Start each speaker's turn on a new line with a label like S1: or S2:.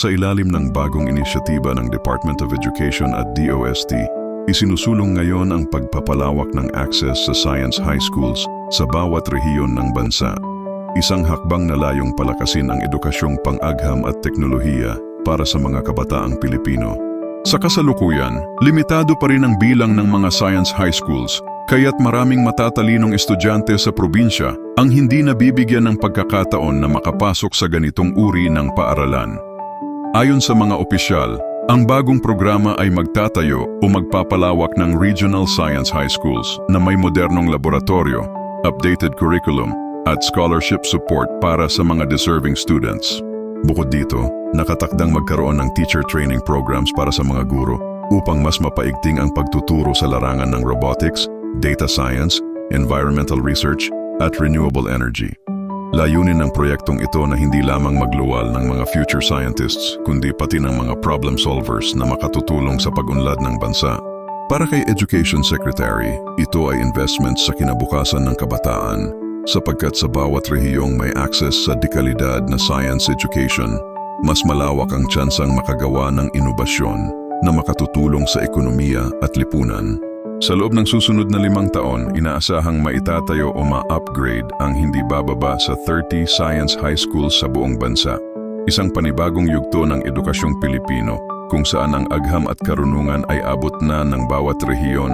S1: Sa ilalim ng bagong inisyatiba ng Department of Education at DOST, isinusulong ngayon ang pagpapalawak ng access sa science high schools sa bawat rehiyon ng bansa. Isang hakbang na layong palakasin ang edukasyong pang-agham at teknolohiya para sa mga kabataang Pilipino. Sa kasalukuyan, limitado pa rin ang bilang ng mga science high schools, kaya't maraming matatalinong estudyante sa probinsya ang hindi nabibigyan ng pagkakataon na makapasok sa ganitong uri ng paaralan. Ayon sa mga opisyal, ang bagong programa ay magtatayo o magpapalawak ng regional science high schools na may modernong laboratorio, updated curriculum, at scholarship support para sa mga deserving students. Bukod dito, nakatakdang magkaroon ng teacher training programs para sa mga guro upang mas mapaigting ang pagtuturo sa larangan ng robotics, data science, environmental research, at renewable energy. Layunin ng proyektong ito na hindi lamang magluwal ng mga future scientists, kundi pati ng mga problem solvers na makatutulong sa pag-unlad ng bansa. Para kay Education Secretary, ito ay investment sa kinabukasan ng kabataan sapagkat sa bawat rehiyong may access sa dekalidad na science education, mas malawak ang tsansang makagawa ng inobasyon na makatutulong sa ekonomiya at lipunan. Sa loob ng susunod na limang taon, inaasahang maitatayo o ma-upgrade ang hindi bababa sa 30 science high schools sa buong bansa. Isang panibagong yugto ng edukasyong Pilipino kung saan ang agham at karunungan ay abot na ng bawat rehiyon